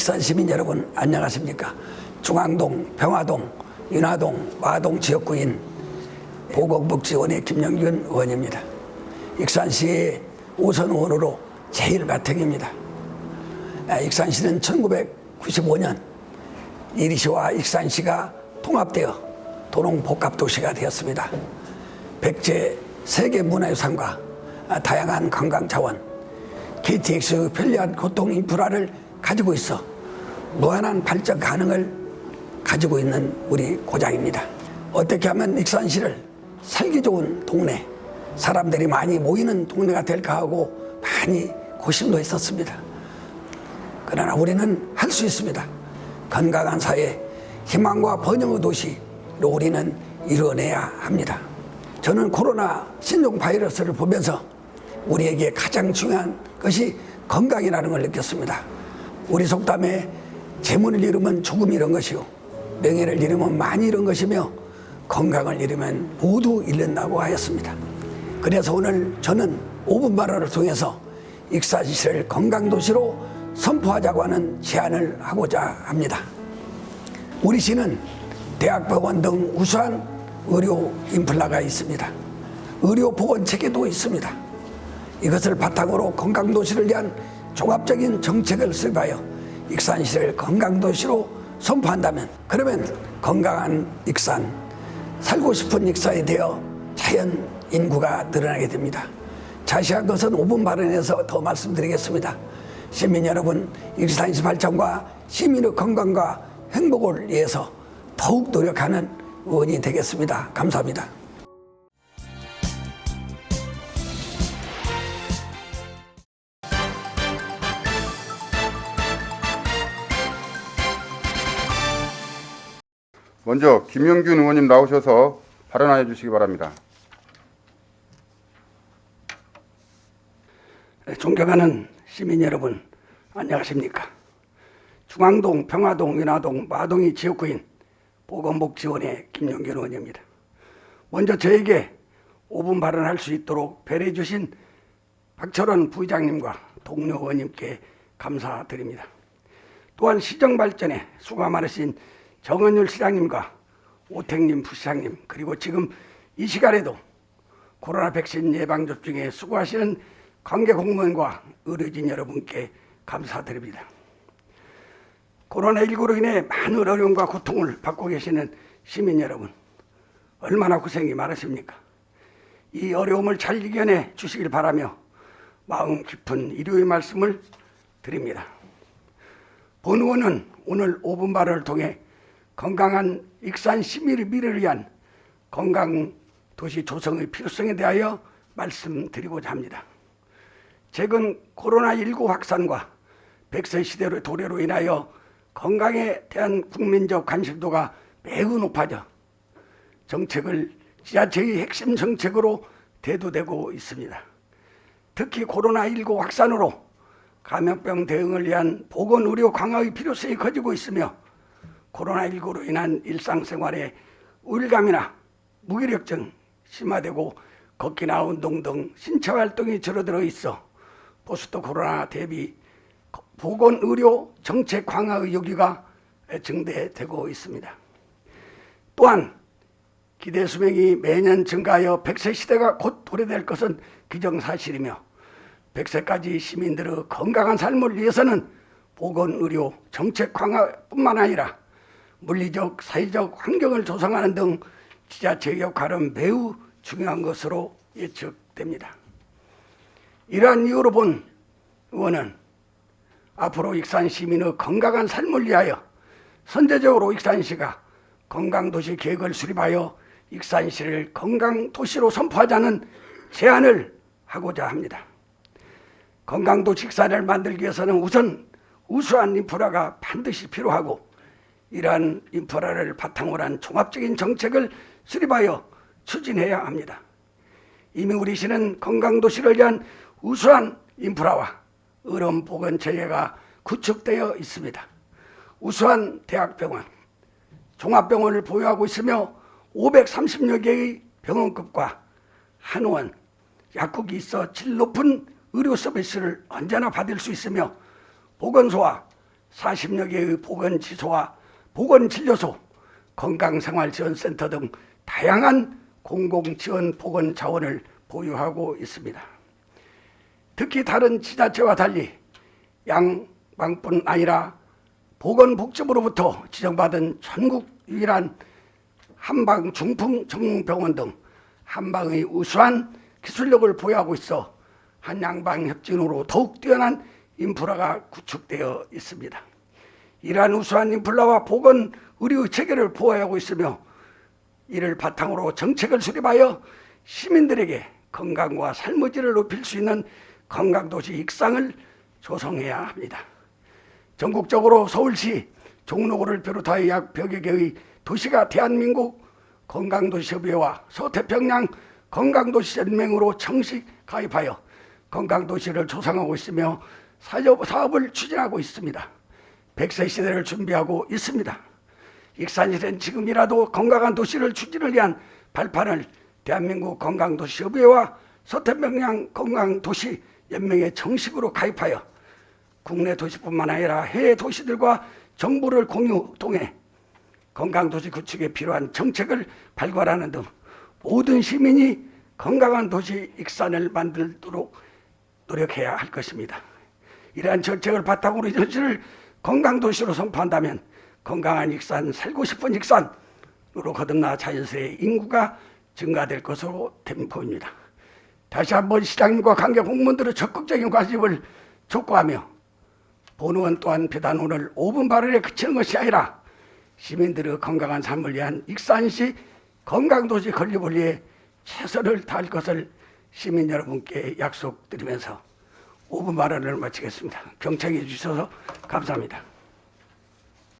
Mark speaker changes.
Speaker 1: 익산 시민 여러분 안녕하십니까? 중앙동, 평화동, 윤화동, 마동 지역구인 보건복지원의 김영균 의원입니다. 익산시의 우선 의원으로 제1바탕입니다. 아, 익산시는 1995년 이리시와 익산시가 통합되어 도농복합도시가 되었습니다. 백제 세계 문화유산과 아, 다양한 관광자원, KTX 편리한 교통 인프라를 가지고 있어 무한한 발전 가능을 가지고 있는 우리 고장입니다. 어떻게 하면 익산시를 살기 좋은 동네, 사람들이 많이 모이는 동네가 될까 하고 많이 고심도 했었습니다. 그러나 우리는 할 수 있습니다. 건강한 사회, 희망과 번영의 도시로 우리는 이뤄내야 합니다. 저는 코로나 신종 바이러스를 보면서 우리에게 가장 중요한 것이 건강이라는 걸 느꼈습니다. 우리 속담에 재물을 잃으면 죽음 이런 것이요. 명예를 잃으면 많이 잃은 것이며 건강을 잃으면 모두 잃는다고 하였습니다. 그래서 오늘 저는 5분 발언을 통해서 익산시를 건강도시로 선포하자고 하는 제안을 하고자 합니다. 우리 시는 대학병원 등 우수한 의료 인플라가 있습니다. 의료 보건 체계도 있습니다. 이것을 바탕으로 건강도시를 위한 종합적인 정책을 수립하여 익산시를 건강도시로 선포한다면 그러면 건강한 익산, 살고 싶은 익산이 되어 자연 인구가 늘어나게 됩니다. 자세한 것은 5분 발언에서 더 말씀드리겠습니다. 시민 여러분, 익산시 발전과 시민의 건강과 행복을 위해서 더욱 노력하는 의원이 되겠습니다. 감사합니다.
Speaker 2: 먼저 김영균 의원님 나오셔서 발언해 주시기 바랍니다.
Speaker 1: 네, 존경하는 시민 여러분, 안녕하십니까? 중앙동, 평화동, 윤화동, 마동이 지역구인 보건복지원의 김용균 의원입니다. 먼저 저에게 5분 발언할 수 있도록 배려해 주신 박철원 부의장님과 동료 의원님께 감사드립니다. 또한 시정 발전에 수고 많으신 정은율 시장님과 오택님 부시장님 그리고 지금 이 시간에도 코로나 백신 예방 접종에 수고하시는 관계 공무원과 의료진 여러분께 감사드립니다. 코로나19로 인해 많은 어려움과 고통을 받고 계시는 시민 여러분, 얼마나 고생이 많으십니까? 이 어려움을 잘 이겨내 주시길 바라며 마음 깊은 일요의 말씀을 드립니다. 본 의원은 오늘 5분 발언을 통해 건강한 익산 시민의 미래를 위한 건강 도시 조성의 필요성에 대하여 말씀드리고자 합니다. 최근 코로나19 확산과 백세 시대의 도래로 인하여 건강에 대한 국민적 관심도가 매우 높아져 정책을 지자체의 핵심 정책으로 대두되고 있습니다. 특히 코로나19 확산으로 감염병 대응을 위한 보건의료 강화의 필요성이 커지고 있으며 코로나19로 인한 일상생활에 우울감이나 무기력증 심화되고 걷기나 운동 등 신체 활동이 줄어들어 있어 포스트 코로나 대비 보건 의료 정책 강화의 요기가 증대되고 있습니다. 또한 기대 수명이 매년 증가하여 100세 시대가 곧 도래될 것은 기정사실이며 100세까지 시민들의 건강한 삶을 위해서는 보건의료 정책 강화뿐만 아니라 물리적, 사회적 환경을 조성하는 등 지자체의 역할은 매우 중요한 것으로 예측됩니다. 이러한 이유로 본 의원은 앞으로 익산 시민의 건강한 삶을 위하여 선제적으로 익산시가 건강도시 계획을 수립하여 익산시를 건강도시로 선포하자는 제안을 하고자 합니다. 건강도시 익산을 만들기 위해서는 우선 우수한 인프라가 반드시 필요하고 이러한 인프라를 바탕으로 한 종합적인 정책을 수립하여 추진해야 합니다. 이미 우리 시는 건강도시를 위한 우수한 인프라와 의료원 보건 체계가 구축되어 있습니다. 우수한 대학병원, 종합병원을 보유하고 있으며 530여 개의 병원급과 한의원, 약국이 있어 질 높은 의료 서비스를 언제나 받을 수 있으며 보건소와 40여 개의 보건지소와 보건진료소, 건강생활지원센터 등 다양한 공공지원 보건 자원을 보유하고 있습니다. 특히 다른 지자체와 달리 양방뿐 아니라 보건복지부로부터 지정받은 전국 유일한 한방 중풍 전문병원 등 한방의 우수한 기술력을 보유하고 있어 한양방 협진으로 더욱 뛰어난 인프라가 구축되어 있습니다. 이러한 우수한 인플라와 보건 의료 체계를 보호하고 있으며 이를 바탕으로 정책을 수립하여 시민들에게 건강과 삶의 질을 높일 수 있는 건강도시 익상을 조성해야 합니다. 전국적으로 서울시 종로구를 비롯하여 약 100여 개의 도시가 대한민국 건강도시협의회와 서태평양 건강도시연맹으로 정식 가입하여 건강도시를 조성하고 있으며 사업- 사업을 추진하고 있습니다. 100세 시대를 준비하고 있습니다. 익산시는 지금이라도 건강한 도시를 추진을 위한 발판을 대한민국 건강도시협의회와 서태평양 건강도시 연맹에 정식으로 가입하여 국내 도시뿐만 아니라 해외 도시들과 정보를 공유 통해 건강도시 구축에 필요한 정책을 발굴하는 등 모든 시민이 건강한 도시 익산을 만들도록 노력해야 할 것입니다. 이러한 정책을 바탕으로 이 도시를 건강도시로 선포한다면 건강한 익산, 살고 싶은 익산으로 거듭나 자연스레 인구가 증가될 것으로 된 보입니다. 다시 한번 시장님과 관계 공무원들의 적극적인 관심을 촉구하며 본의원 또한 비단 오늘 5분 발언에 그치는 것이 아니라 시민들의 건강한 삶을 위한 익산시 건강도시 건립을 위해 최선을 다할 것을 시민 여러분께 약속드리면서 5분 발언을 마치겠습니다. 경청해 주셔서 감사합니다.